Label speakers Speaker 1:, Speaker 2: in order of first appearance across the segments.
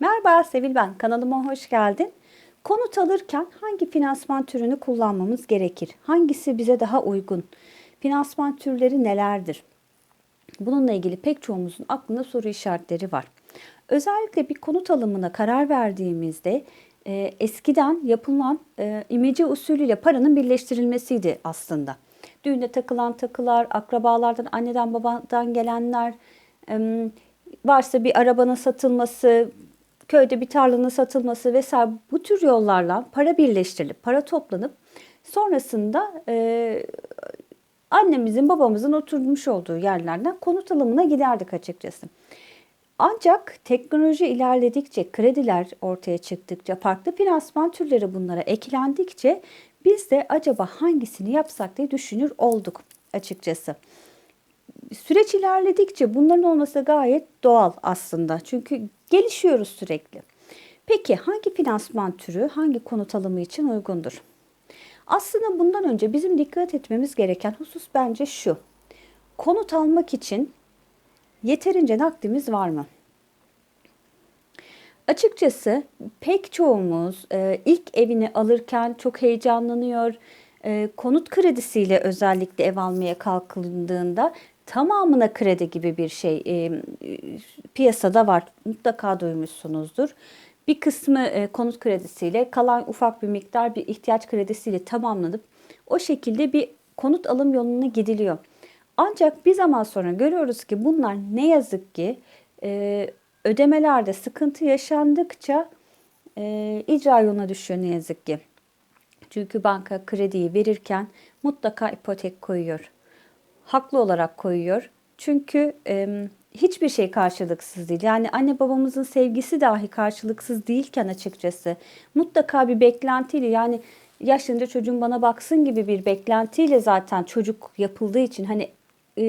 Speaker 1: Merhaba Sevil ben. Kanalıma hoş geldin. Konut alırken hangi finansman türünü kullanmamız gerekir? Hangisi bize daha uygun? Finansman türleri nelerdir? Bununla ilgili pek çoğumuzun aklında soru işaretleri var. Özellikle bir konut alımına karar verdiğimizde e, eskiden yapılan e, imece usulüyle paranın birleştirilmesiydi aslında. Düğünde takılan takılar, akrabalardan, anneden babadan gelenler, e, varsa bir arabanın satılması, köyde bir tarlanın satılması vesaire bu tür yollarla para birleştirilip, para toplanıp sonrasında e, annemizin babamızın oturmuş olduğu yerlerden konut alımına giderdik açıkçası. Ancak teknoloji ilerledikçe, krediler ortaya çıktıkça, farklı finansman türleri bunlara eklendikçe biz de acaba hangisini yapsak diye düşünür olduk açıkçası. Süreç ilerledikçe bunların olması gayet doğal aslında. Çünkü gelişiyoruz sürekli. Peki hangi finansman türü hangi konut alımı için uygundur? Aslında bundan önce bizim dikkat etmemiz gereken husus bence şu. Konut almak için yeterince nakdimiz var mı? Açıkçası pek çoğumuz e, ilk evini alırken çok heyecanlanıyor. E, konut kredisiyle özellikle ev almaya kalkıldığında tamamına kredi gibi bir şey e, piyasada var. Mutlaka duymuşsunuzdur. Bir kısmı e, konut kredisiyle, kalan ufak bir miktar bir ihtiyaç kredisiyle tamamlanıp o şekilde bir konut alım yoluna gidiliyor. Ancak bir zaman sonra görüyoruz ki bunlar ne yazık ki e, ödemelerde sıkıntı yaşandıkça e, icra yoluna düşüyor ne yazık ki. Çünkü banka krediyi verirken mutlaka ipotek koyuyor. Haklı olarak koyuyor. Çünkü e, hiçbir şey karşılıksız değil. Yani anne babamızın sevgisi dahi karşılıksız değilken açıkçası mutlaka bir beklentiyle yani yaşlanınca çocuğum bana baksın gibi bir beklentiyle zaten çocuk yapıldığı için hani e,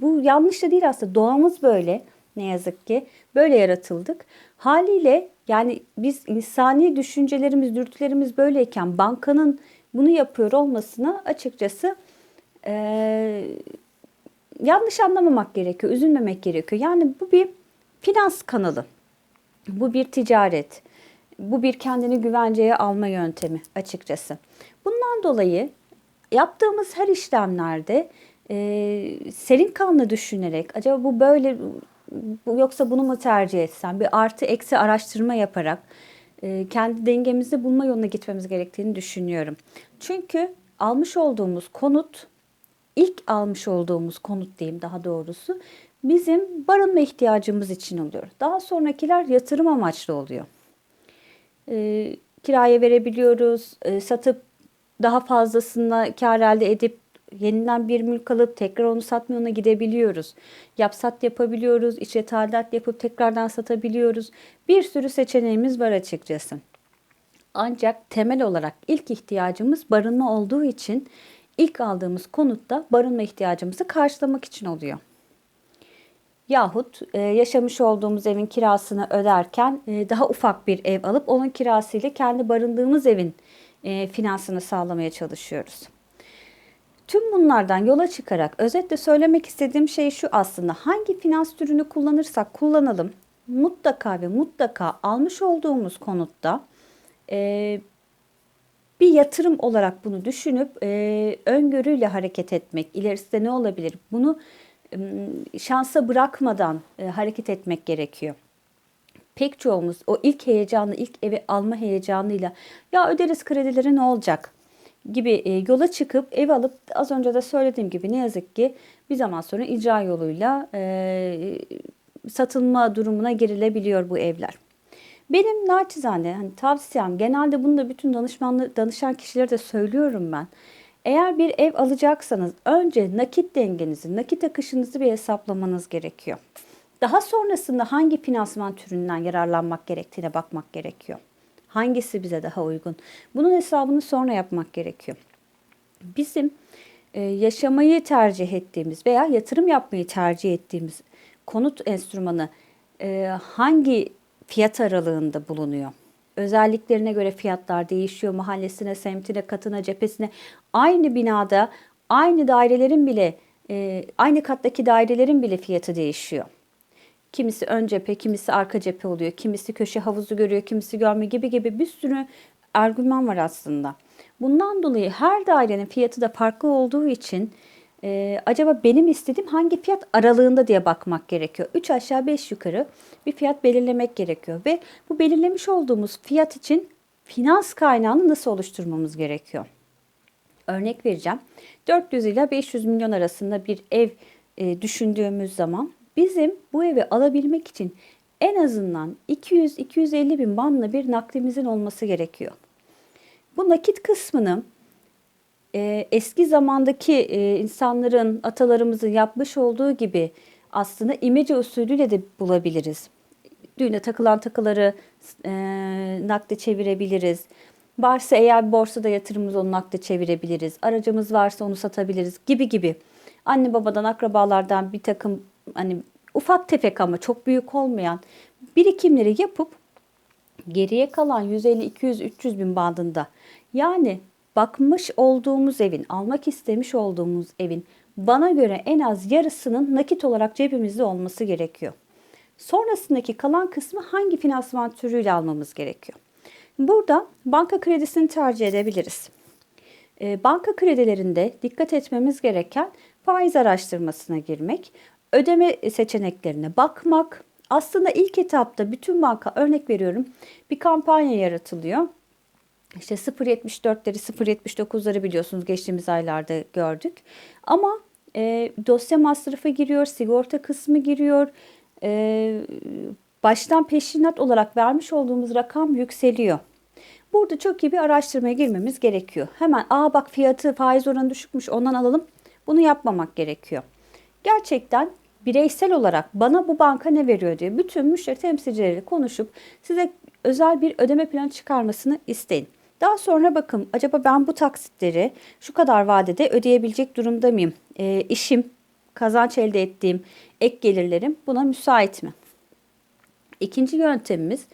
Speaker 1: bu yanlış da değil aslında doğamız böyle ne yazık ki böyle yaratıldık. Haliyle yani biz insani düşüncelerimiz, dürtülerimiz böyleyken bankanın bunu yapıyor olmasına açıkçası e, yanlış anlamamak gerekiyor, üzülmemek gerekiyor. Yani bu bir finans kanalı, bu bir ticaret, bu bir kendini güvenceye alma yöntemi açıkçası. Bundan dolayı yaptığımız her işlemlerde e, serin kanlı düşünerek acaba bu böyle bu, yoksa bunu mu tercih etsem bir artı eksi araştırma yaparak e, kendi dengemizi bulma yoluna gitmemiz gerektiğini düşünüyorum. Çünkü almış olduğumuz konut ilk almış olduğumuz konut diyeyim daha doğrusu bizim barınma ihtiyacımız için oluyor. Daha sonrakiler yatırım amaçlı oluyor. E, kiraya verebiliyoruz, e, satıp daha fazlasına kar elde edip yeniden bir mülk alıp tekrar onu satma yoluna gidebiliyoruz. Yapsat yapabiliyoruz, içe tadilat yapıp tekrardan satabiliyoruz. Bir sürü seçeneğimiz var açıkçası. Ancak temel olarak ilk ihtiyacımız barınma olduğu için ilk aldığımız konutta barınma ihtiyacımızı karşılamak için oluyor. Yahut e, yaşamış olduğumuz evin kirasını öderken e, daha ufak bir ev alıp onun kirasıyla kendi barındığımız evin e, finansını sağlamaya çalışıyoruz. Tüm bunlardan yola çıkarak özetle söylemek istediğim şey şu aslında hangi finans türünü kullanırsak kullanalım mutlaka ve mutlaka almış olduğumuz konutta e, bir yatırım olarak bunu düşünüp e, öngörüyle hareket etmek ilerisinde ne olabilir bunu e, şansa bırakmadan e, hareket etmek gerekiyor. Pek çoğumuz o ilk heyecanı, ilk evi alma heyecanıyla ya öderiz kredileri ne olacak gibi e, yola çıkıp ev alıp az önce de söylediğim gibi ne yazık ki bir zaman sonra icra yoluyla e, satılma durumuna girilebiliyor bu evler. Benim naçizane hani tavsiyem genelde bunu da bütün danışmanlı danışan kişilere de söylüyorum ben. Eğer bir ev alacaksanız önce nakit dengenizi, nakit akışınızı bir hesaplamanız gerekiyor. Daha sonrasında hangi finansman türünden yararlanmak gerektiğine bakmak gerekiyor. Hangisi bize daha uygun? Bunun hesabını sonra yapmak gerekiyor. Bizim e, yaşamayı tercih ettiğimiz veya yatırım yapmayı tercih ettiğimiz konut enstrümanı e, hangi fiyat aralığında bulunuyor? Özelliklerine göre fiyatlar değişiyor. Mahallesine, semtine, katına, cephesine aynı binada aynı dairelerin bile e, aynı kattaki dairelerin bile fiyatı değişiyor. Kimisi ön cephe, kimisi arka cephe oluyor. Kimisi köşe havuzu görüyor, kimisi görme gibi gibi bir sürü argüman var aslında. Bundan dolayı her dairenin fiyatı da farklı olduğu için e, acaba benim istediğim hangi fiyat aralığında diye bakmak gerekiyor. 3 aşağı 5 yukarı bir fiyat belirlemek gerekiyor ve bu belirlemiş olduğumuz fiyat için finans kaynağını nasıl oluşturmamız gerekiyor? Örnek vereceğim. 400 ile 500 milyon arasında bir ev e, düşündüğümüz zaman bizim bu evi alabilmek için en azından 200-250 bin bandla bir nakdimizin olması gerekiyor. Bu nakit kısmını e, eski zamandaki e, insanların, atalarımızın yapmış olduğu gibi aslında imece usulüyle de bulabiliriz. Düğüne takılan takıları e, nakde çevirebiliriz. Varsa eğer borsada yatırımımız onu nakde çevirebiliriz. Aracımız varsa onu satabiliriz gibi gibi. Anne babadan, akrabalardan bir takım hani ufak tefek ama çok büyük olmayan birikimleri yapıp geriye kalan 150, 200, 300 bin bandında yani bakmış olduğumuz evin, almak istemiş olduğumuz evin bana göre en az yarısının nakit olarak cebimizde olması gerekiyor. Sonrasındaki kalan kısmı hangi finansman türüyle almamız gerekiyor? Burada banka kredisini tercih edebiliriz. E, banka kredilerinde dikkat etmemiz gereken faiz araştırmasına girmek, ödeme seçeneklerine bakmak. Aslında ilk etapta bütün banka örnek veriyorum bir kampanya yaratılıyor. İşte 0.74'leri 0.79'ları biliyorsunuz geçtiğimiz aylarda gördük. Ama e, dosya masrafı giriyor, sigorta kısmı giriyor. E, baştan peşinat olarak vermiş olduğumuz rakam yükseliyor. Burada çok iyi bir araştırmaya girmemiz gerekiyor. Hemen aa bak fiyatı faiz oranı düşükmüş ondan alalım. Bunu yapmamak gerekiyor. Gerçekten bireysel olarak bana bu banka ne veriyor diye bütün müşteri temsilcileriyle konuşup size özel bir ödeme planı çıkarmasını isteyin. Daha sonra bakın acaba ben bu taksitleri şu kadar vadede ödeyebilecek durumda mıyım? E, işim, kazanç elde ettiğim ek gelirlerim buna müsait mi? İkinci yöntemimiz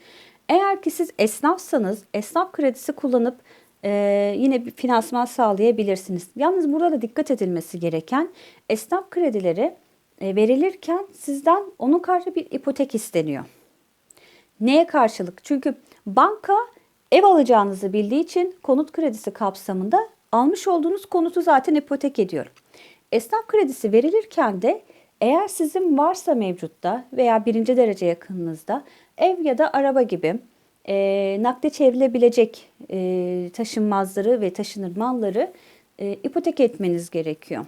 Speaker 1: eğer ki siz esnafsanız esnaf kredisi kullanıp e, yine bir finansman sağlayabilirsiniz. Yalnız burada da dikkat edilmesi gereken esnaf kredileri e, verilirken sizden onun karşı bir ipotek isteniyor. Neye karşılık? Çünkü banka ev alacağınızı bildiği için konut kredisi kapsamında almış olduğunuz konutu zaten ipotek ediyor. Esnaf kredisi verilirken de eğer sizin varsa mevcutta veya birinci derece yakınınızda ev ya da araba gibi e, nakde çevrilebilecek e, taşınmazları ve taşınır malları e, ipotek etmeniz gerekiyor.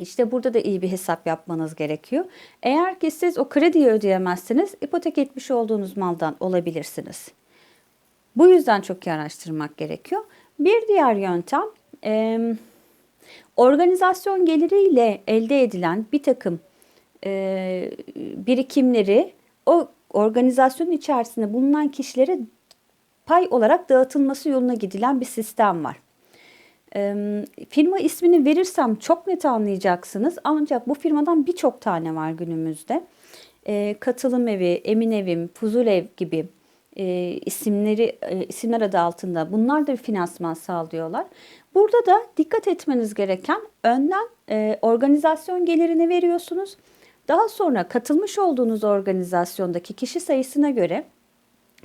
Speaker 1: İşte burada da iyi bir hesap yapmanız gerekiyor. Eğer ki siz o krediyi ödeyemezseniz ipotek etmiş olduğunuz maldan olabilirsiniz. Bu yüzden çok iyi araştırmak gerekiyor. Bir diğer yöntem e, organizasyon geliriyle elde edilen bir takım e, birikimleri o organizasyonun içerisinde bulunan kişilere pay olarak dağıtılması yoluna gidilen bir sistem var. E, firma ismini verirsem çok net anlayacaksınız ancak bu firmadan birçok tane var günümüzde. E, katılım evi, emin evim, fuzul ev gibi e, isimleri e, isimler adı altında bunlar da bir finansman sağlıyorlar. Burada da dikkat etmeniz gereken önden e, organizasyon gelirini veriyorsunuz. Daha sonra katılmış olduğunuz organizasyondaki kişi sayısına göre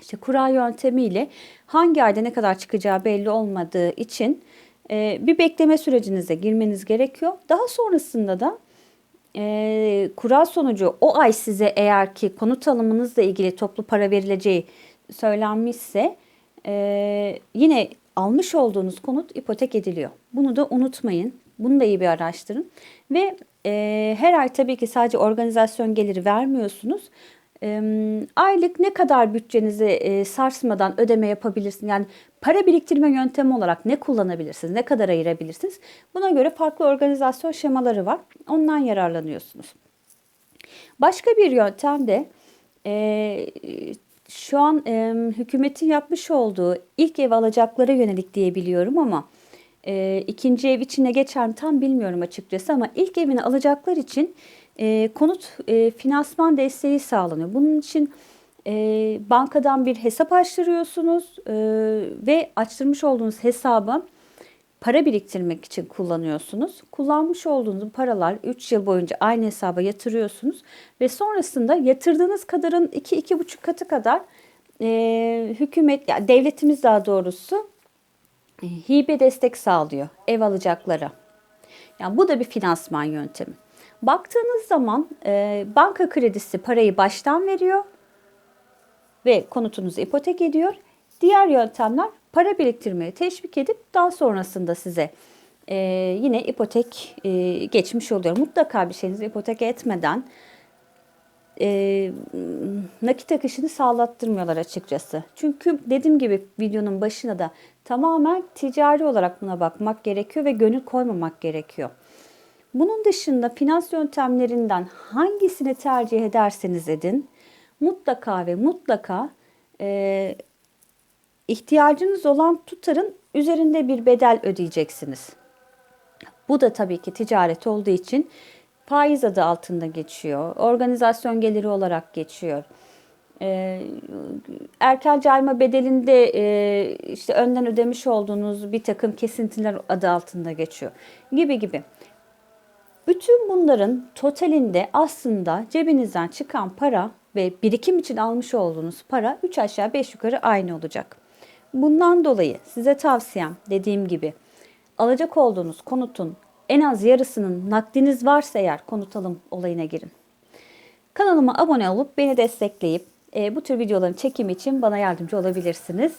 Speaker 1: işte kura yöntemiyle hangi ayda ne kadar çıkacağı belli olmadığı için e, bir bekleme sürecinize girmeniz gerekiyor. Daha sonrasında da e, kura sonucu o ay size eğer ki konut alımınızla ilgili toplu para verileceği söylenmişse e, yine almış olduğunuz konut ipotek ediliyor. Bunu da unutmayın. Bunu da iyi bir araştırın. Ve e, her ay tabii ki sadece organizasyon geliri vermiyorsunuz. E, aylık ne kadar bütçenizi e, sarsmadan ödeme yapabilirsiniz? Yani para biriktirme yöntemi olarak ne kullanabilirsiniz? Ne kadar ayırabilirsiniz? Buna göre farklı organizasyon şemaları var. Ondan yararlanıyorsunuz. Başka bir yöntem de e, şu an e, hükümetin yapmış olduğu ilk ev alacaklara yönelik diyebiliyorum ama e, ikinci ev içine geçer mi tam bilmiyorum açıkçası ama ilk evini alacaklar için e, konut e, finansman desteği sağlanıyor. Bunun için e, bankadan bir hesap açtırıyorsunuz e, ve açtırmış olduğunuz hesaba para biriktirmek için kullanıyorsunuz. Kullanmış olduğunuz paralar 3 yıl boyunca aynı hesaba yatırıyorsunuz ve sonrasında yatırdığınız kadarın 2-2,5 katı kadar e, hükümet, yani devletimiz daha doğrusu e, hibe destek sağlıyor ev alacaklara. Yani bu da bir finansman yöntemi. Baktığınız zaman e, banka kredisi parayı baştan veriyor ve konutunuzu ipotek ediyor. Diğer yöntemler para biriktirmeye teşvik edip daha sonrasında size e, yine ipotek e, geçmiş oluyor. Mutlaka bir şeyinizi ipotek etmeden e, nakit akışını sağlattırmıyorlar açıkçası. Çünkü dediğim gibi videonun başına da tamamen ticari olarak buna bakmak gerekiyor ve gönül koymamak gerekiyor. Bunun dışında finans yöntemlerinden hangisini tercih ederseniz edin mutlaka ve mutlaka e, ihtiyacınız olan tutarın üzerinde bir bedel ödeyeceksiniz. Bu da tabii ki ticaret olduğu için faiz adı altında geçiyor. Organizasyon geliri olarak geçiyor. Ee, erken cayma bedelinde e, işte önden ödemiş olduğunuz bir takım kesintiler adı altında geçiyor. Gibi gibi. Bütün bunların totalinde aslında cebinizden çıkan para ve birikim için almış olduğunuz para 3 aşağı 5 yukarı aynı olacak. Bundan dolayı size tavsiyem dediğim gibi alacak olduğunuz konutun en az yarısının nakdiniz varsa eğer konut alım olayına girin. Kanalıma abone olup beni destekleyip e, bu tür videoların çekimi için bana yardımcı olabilirsiniz.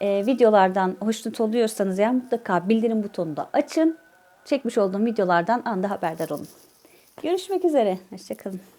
Speaker 1: E, videolardan hoşnut oluyorsanız eğer mutlaka bildirim butonunu da açın. Çekmiş olduğum videolardan anda haberdar olun. Görüşmek üzere. Hoşçakalın.